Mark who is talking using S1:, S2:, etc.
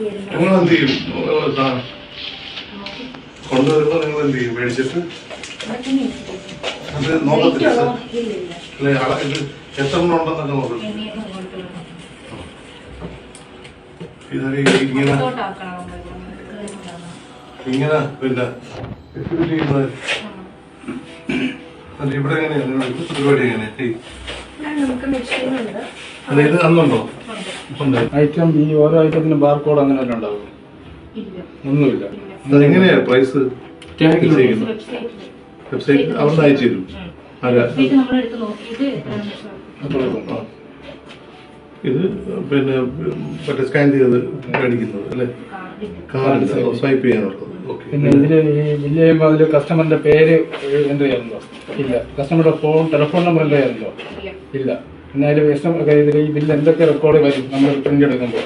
S1: നിങ്ങൾ എന്ത്? ചെയ്യും കൊണ്ടുവരുമ്പോ നിങ്ങൾ എന്ത് ചെയ്യും മേടിച്ചിട്ട് അത് നോക്കത്തില്ല? സാർ അല്ലെ? ഇത് എത്ര എണ്ണം ഉണ്ടെന്നൊക്കെ നോക്കും. ഇങ്ങനെ പിന്നെ ചെയ്യുന്നത്. അല്ല ഇവിടെ എങ്ങനെയാണ് പരിപാടി എങ്ങനെയാ?
S2: നമുക്ക് മെഷീനുണ്ട്.
S1: അല്ല ഇത് അന്നുണ്ടോ
S3: ഐറ്റം ഈ ഓരോ ഐറ്റത്തിന് ബാർകോഡ് അങ്ങനെ വല്ലതും ഉണ്ടാവും.
S2: ഇല്ല.
S3: ഒന്നുമില്ല.
S1: അതെങ്ങനെയാ പ്രൈസ് വെബ്സൈറ്റ് അവിടെ അയച്ചു തരും. ഇത് പിന്നെ മറ്റേ സ്കാൻ ചെയ്ത് മേടിക്കുന്നത് അല്ലേ? കാർഡ് സ്വൈപ്പ് ചെയ്യാനുള്ളത്. ഓക്കെ
S3: പിന്നെ ബില്ല് ചെയ്യുമ്പോൾ അതിൽ കസ്റ്റമറിന്റെ പേര് എന്ത് ചെയ്യാറുണ്ടോ ഇല്ല. കസ്റ്റമറുടെ ഫോൺ ടെലിഫോൺ നമ്പർ എന്ത് ചെയ്യാറുണ്ടോ
S2: ഇല്ല.
S3: ഇല്ല വിഷമം ഈ ബില്ല് എന്തൊക്കെ റെക്കോർഡ് വരും നമ്മൾ പ്രിന്റ് എടുക്കുമ്പോൾ